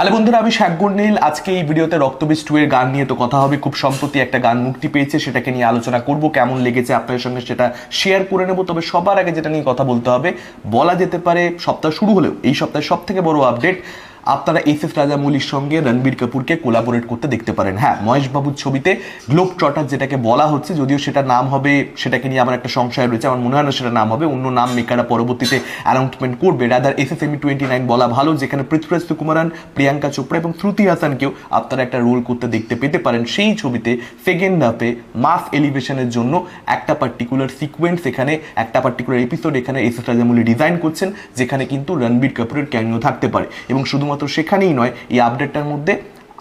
Hello বন্ধুরা, আমি শাকগুর নীল আজকে এই ভিডিওতে রক্তবীজ টু এর গান নিয়ে তো কথা হবে। খুব সম্প্রতি একটা গান মুক্তি পেয়েছে, সেটাকে নিয়ে আলোচনা করব, কেমন লেগেছে আপনাদের সঙ্গে সেটা শেয়ার করে নেব। তবে সবার আগে যেটা নিয়ে কথা বলতে হবে, বলা যেতে পারে সপ্তাহ শুরু হলেও, এই সপ্তাহে সব থেকে বড় আপডেট আপনারা এস এস রাজামৌলির সঙ্গে রণবীর কাপুরকে কোলাবোরেট করতে দেখতে পারেন। হ্যাঁ মহেশ বাবুর ছবিতে গ্লোব ট্রটার যেটাকে বলা হচ্ছে, যদিও সেটা নাম হবে, সেটাকে নিয়ে আমার একটা সংশয় রয়েছে, আমার মনে হয় না সেটা নাম হবে, অন্য নাম মেকাররা পরবর্তীতে অ্যানাউন্সমেন্ট করবে। Rather S S M B twenty nine বলা ভালো, যেখানে পৃথ্বীরাজ সুকুমারান প্রিয়াঙ্কা চোপড়া এবং শ্রুতি হাসানকেও আপনারা একটা রোল করতে দেখতে পেতে পারেন। সেই ছবিতে সেকেন্ড হাফে মাস এলিভেশনের জন্য একটা পার্টিকুলার সিকোয়েন্স এখানে, একটা পার্টিকুলার এপিসোড এখানে এস এস রাজামৌলি ডিজাইন করছেন, যেখানে কিন্তু রণবীর কাপুরের ক্যামিও থাকতে পারে। এবং শুধুমাত্র সেখানেই নয়, এই আপডেটটার মধ্যে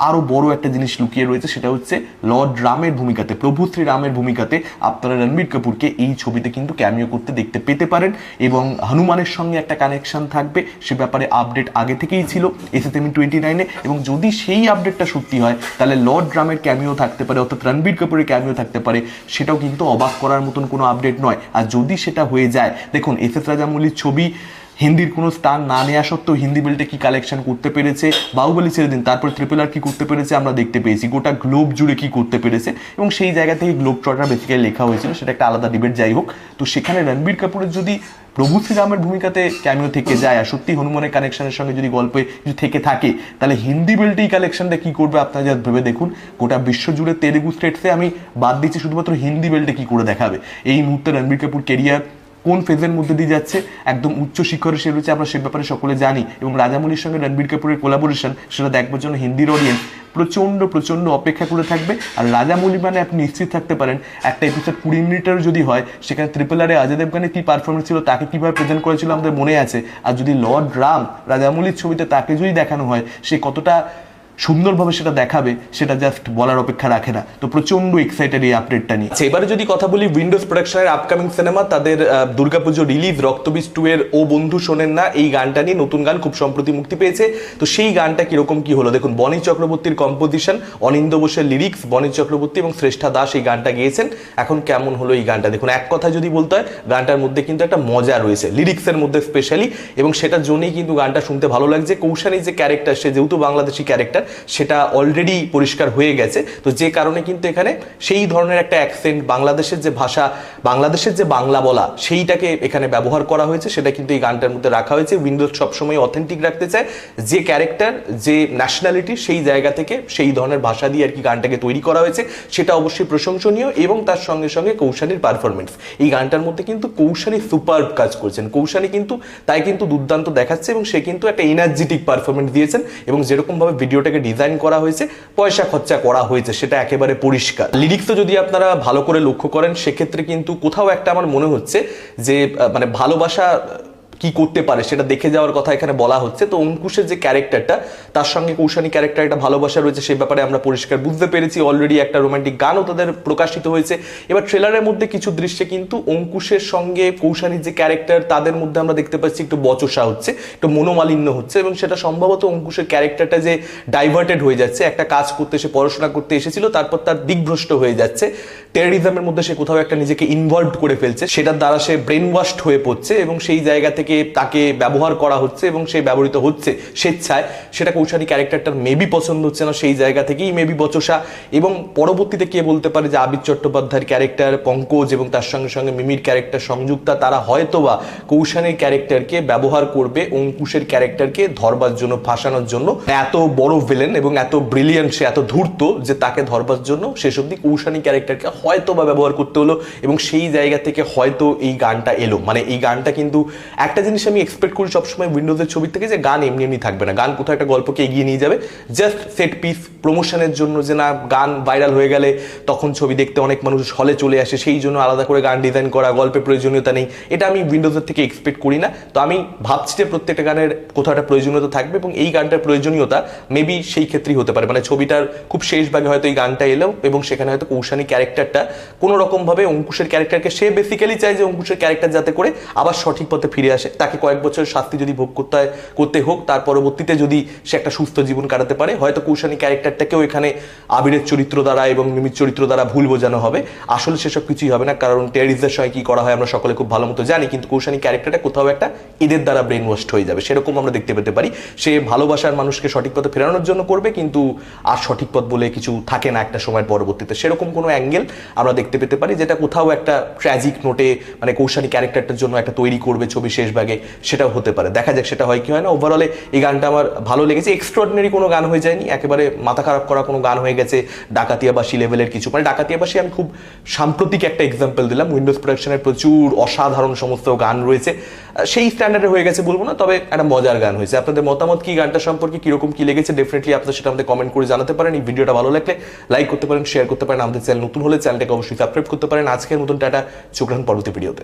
আরও বড় একটা জিনিস লুকিয়ে রয়েছে, সেটা হচ্ছে লর্ড রামের ভূমিকাতে, প্রভু শ্রী রামের ভূমিকাতে আপনারা রণবীর কাপুরকে এই ছবিতে কিন্তু ক্যামিও করতে দেখতে পেতে পারেন এবং হনুমানের সঙ্গে একটা কানেকশন থাকবে, সে ব্যাপারে আপডেট আগে থেকেই ছিল এসএসএমি টোয়েন্টি নাইনে এবং যদি সেই আপডেটটা সত্যি হয়, তাহলে লর্ড রামের ক্যামিও থাকতে পারে, অর্থাৎ রণবীর কাপুরের ক্যামিও থাকতে পারে, সেটাও কিন্তু অবাক করার মতন কোনো আপডেট নয়। আর যদি সেটা হয়ে যায়, দেখুন, এস এস রাজামৌলির ছবি হিন্দির কোনো স্থান না নেওয়া সত্ত্বেও হিন্দি বেল্টে কি কালেকশন করতে পেরেছে? বাহুবলি ছেড়ে দিন। তারপর ট্রিপল আর কি করতে পেরেছে আমরা দেখতে পেয়েছি। গোটা গ্লোব জুড়ে কি করতে পেরেছে? এবং সেই জায়গা থেকে গ্লোব ট্রটার বেসিক্যালি লেখা হয়েছিল, সেটা একটা আলাদা ডিবেট যাই হোক। তো সেখানে রণবীর কাপুরের যদি প্রভু শ্রীরামের ভূমিকাতে ক্যামিও থেকে যায়, আর সত্যি হনুমানের কানেকশনের সঙ্গে যদি গল্পে কিছু থেকে থাকে, তাহলে হিন্দি বেল্টেই কালেকশনটা কী করবে আপনারা যা ভেবে দেখুন। গোটা বিশ্ব জুড়ে তেলেগু স্টেটসে আমি বাদ দিচ্ছি শুধুমাত্র হিন্দি বেল্টে কী করে দেখাবে। এই মুহূর্তে রণবীর কাপুর কেরিয়ার কোন ফেজের মধ্যে দিয়ে যাচ্ছে? একদম উচ্চ শিখরে সে রয়েছে, আমরা সে ব্যাপারে সকলে জানি। এবং রাজামৌলির সঙ্গে রণবীর কাপুরের কোলাবোরেশন সেটা দেখবার জন্য হিন্দির অডিয়েন্স প্রচণ্ড প্রচণ্ড অপেক্ষা করে থাকবে। আর রাজামৌলি মানে আপনি নিশ্চিত থাকতে পারেন, একটা এপিসোড কুড়ি মিনিটের যদি হয়, সেখানে ট্রিপল আরে অজয় দেবগানের কী পারফরমেন্স ছিল, তাকে কীভাবে প্রেজেন্ট করেছিল, আমাদের মনে আছে। আর যদি লর্ড রাম রাজামৌলির ছবিতে তাকে যদি দেখানো হয়, সে কতটা সুন্দরভাবে সেটা দেখাবে সেটা জাস্ট বলার অপেক্ষা রাখে না। তো প্রচণ্ড এক্সাইটেড এই আপডেটটা নিয়ে। আচ্ছা, এবারে যদি কথা বলি উইন্ডোজ প্রোডাকশনের আপকামিং সিনেমা তাদের দুর্গাপুজো রিলিজ রক্তবীজ টু এর ও বন্ধু শোনেন না। এই গানটা নিয়ে নতুন গান খুব সম্প্রতি মুক্তি পেয়েছে। তো সেই গানটা কীরকম কি হলো? দেখুন বনি চক্রবর্তীর কম্পোজিশন অনিন্দ বোসের লিরিক্স বনি চক্রবর্তী এবং শ্রেষ্ঠা দাস এই গানটা গেয়েছেন। এখন কেমন হলো এই গানটা? দেখুন এক কথা যদি বলতে হয় গানটার মধ্যে কিন্তু একটা মজা রয়েছে লিরিক্সের মধ্যে স্পেশালি এবং সেটার জন্যই কিন্তু গানটা শুনতে ভালো লাগছে। কৌশানী যে ক্যারেক্টার সে যেহেতু বাংলাদেশি ক্যারেক্টার সেটা অলরেডি পরিষ্কার হয়ে গেছে। তো যে কারণে কিন্তু এখানে সেই ধরনের একটা অ্যাকসেন্ট বাংলাদেশের যে ভাষা, বাংলাদেশের যে বাংলা বলা, সেইটাকে এখানে ব্যবহার করা হয়েছে। সেটা কিন্তু এই গানটার মধ্যে রাখা হয়েছে। উইন্ডোজ সবসময় অথেন্টিক রাখতে চায়। যে ক্যারেক্টার যে ন্যাশনালিটি সেই জায়গা থেকে সেই ধরনের ভাষা দিয়ে আর কি গানটাকে তৈরি করা হয়েছে, সেটা অবশ্যই প্রশংসনীয় এবং তার সঙ্গে সঙ্গে কৌশানীর পারফরমেন্স এই গানটার মধ্যে কিন্তু কৌশানী সুপার কাজ করছেন। কৌশানী কিন্তু, তাই কিন্তু দুর্দান্ত দেখাচ্ছে এবং সে কিন্তু একটা এনার্জেটিক পারফরমেন্স দিয়েছেন এবং যেরকমভাবে ভিডিওটাকে ডিজাইন করা হয়েছে, পয়সা খরচা করা হয়েছে, সেটা একেবারে পরিষ্কার। লিরিক্সও যদি আপনারা ভালো করে লক্ষ্য করেন, সেক্ষেত্রে কিন্তু কোথাও একটা আমার মনে হচ্ছে যে মানে ভালোবাসা কি করতে পারে সেটা দেখে যাওয়ার কথা এখানে বলা হচ্ছে। তো অঙ্কুশের যে ক্যারেক্টারটা, তার সঙ্গে কৌশানী ক্যারেক্টার একটা ভালোবাসা রয়েছে, সেই ব্যাপারে আমরা পরিষ্কার বুঝতে পেরেছি। অলরেডি একটা রোমান্টিক গানও তাদের প্রকাশিত হয়েছে। এবার ট্রেলারের মধ্যে কিছু দৃশ্যে কিন্তু অঙ্কুশের সঙ্গে কৌশানীর যে ক্যারেক্টার, তাদের মধ্যে আমরা দেখতে পাচ্ছি একটু বচসা হচ্ছে, একটু মনোমালিন্য হচ্ছে এবং সেটা সম্ভবত অঙ্কুশের ক্যারেক্টারটা যে ডাইভার্টেড হয়ে যাচ্ছে, একটা কাজ করতে সে পড়াশোনা করতে এসেছিল, তারপর তার দিকভ্রষ্ট হয়ে যাচ্ছে। টেররিজমের মধ্যে সে কোথাও একটা নিজেকে ইনভলভ করে ফেলছে, সেটার দ্বারা সে ব্রেন ওয়াশড হয়ে পড়ছে এবং সেই জায়গা থেকে তাকে ব্যবহার করা হচ্ছে এবং সে ব্যবহৃত হচ্ছে স্বেচ্ছায়, সেটা কৌশালী ক্যারেক্টারটার মেবি পছন্দ হচ্ছে না, সেই জায়গা থেকেই মেবি বচসা। এবং পরবর্তীতে কে বলতে পারে যে আবির চট্টোপাধ্যায়ের ক্যারেক্টার, পঙ্কজ এবং তার সঙ্গে সঙ্গে মিমির ক্যারেক্টার সংযুক্তা, তারা হয়তোবা কৌশানের ক্যারেক্টারকে ব্যবহার করবে অঙ্কুশের ক্যারেক্টারকে ধরবার জন্য, ফাঁসানোর জন্য। এত বড় ভিলেন এবং এত ব্রিলিয়ান্ট সে এত ধূর্ত যে তাকে ধরবার জন্য শেষ অব্দি কৌশানী ক্যারেক্টারকে হয়তো বা ব্যবহার করতে হলো এবং সেই জায়গা থেকে হয়তো এই গানটা এলো। মানে এই গানটা কিন্তু একটা জিনিস আমি এক্সপেক্ট করি সবসময় উইন্ডোজের ছবি থেকে যে গান এমনি এমনি থাকবে না। গান কোথাও একটা গল্পকে এগিয়ে নিয়ে যাবে। জাস্ট সেট পিস প্রমোশনের জন্য যে না, গান ভাইরাল হয়ে গেলে তখন ছবি দেখতে অনেক মানুষ হলে চলে আসে, সেই জন্য আলাদা করে গান ডিজাইন করা, গল্পের প্রয়োজনীয়তা নেই। এটা আমি উইন্ডোজের থেকে এক্সপেক্ট করি না। তো আমি ভাবছি যে প্রত্যেকটা গানের কোথাও একটা প্রয়োজনীয়তা থাকবে এবং এই গানটার প্রয়োজনীয়তা মেবি সেই ক্ষেত্রেই হতে পারে। মানে ছবিটার খুব শেষ ভাগে হয়তো এই গানটা এলো এবং সেখানে হয়তো কৌশানী ক্যারেক্টারটা কোনো রকম ভাবে অঙ্কুশের ক্যারেক্টারকে সে বেসিক্যালি চায় যে অঙ্কুশের ক্যারেক্টার যাতে করে আবার সঠিক পথে ফিরে আসে। তাকে কয়েক বছরের শাস্তি যদি ভোগ করতে হয়, করতে হোক, তার পরবর্তীতে যদি সে একটা সুস্থ জীবন কাটাতে পারে, হয়তো কৌশানী ক্যারেক্টারটাকেও এখানে আবিরের চরিত্র দ্বারা এবং মিমির চরিত্র দ্বারা ভুল বোঝানো হবে। আসলে সেসব কিছুই হবে না, কারণ টেরিসদের সময় কি করা হয় আমরা সকলে খুব ভালো মতো জানি, কিন্তু কৌশানী ক্যারেক্টারটা কোথাও একটা এদের দ্বারা ব্রেন ওয়াশড হয়ে যাবে। সেরকম আমরা দেখতে পেতে পারি। সে ভালোবাসার মানুষকে সঠিক পথে ফেরানোর জন্য করবে, কিন্তু আর সঠিক পথ বলে কিছু থাকে না একটা সময়ের পরবর্তীতে। সেরকম কোনো অ্যাঙ্গেল আমরা দেখতে পেতে পারি, যেটা কোথাও একটা ট্র্যাজিক নোটে মানে কৌশানী ক্যারেক্টারটার জন্য একটা তৈরি করবে ছবি শেষ ভাগে সেটাও হতে পারে। দেখা যাক সেটা হয় কি হয় না। ওভারঅলে এই গানটা আমার ভালো লেগেছে। এক্সট্রাঅর্ডিনারি কোনো গান হয়ে যায়নি। একেবারে মাথা খারাপ করা কোনো গান হয়ে গেছে ডাকাতিয়াবাসী লেভেলের কিছু। মানে ডাকাতিয়াবাসী আমি খুব সাম্প্রতিক একটা এক্সাম্পল দিলাম। উইন্ডোজ প্রোডাকশনের প্রচুর অসাধারণ সমস্ত গান রয়েছে। সেই স্ট্যান্ডার্ডে হয়ে গেছে বলব না, তবে একটা মজার গান হয়েছে। আপনাদের মতামত কি গানটা সম্পর্কে? কীরকম কি লেগেছে? ডেফিনেটলি আপনারা সেটা আমাদের কমেন্ট করে জানাতে পারেন। এই ভিডিওটা ভালো লাগলে লাইক করতে পারেন শেয়ার করতে পারেন। আমাদের চ্যানেল নতুন হলে চ্যানেলটাকে অবশ্যই সাবস্ক্রাইব করতে পারেন। আজকের মতন টাটা। চোখ রাখুন পরবর্তী ভিডিওতে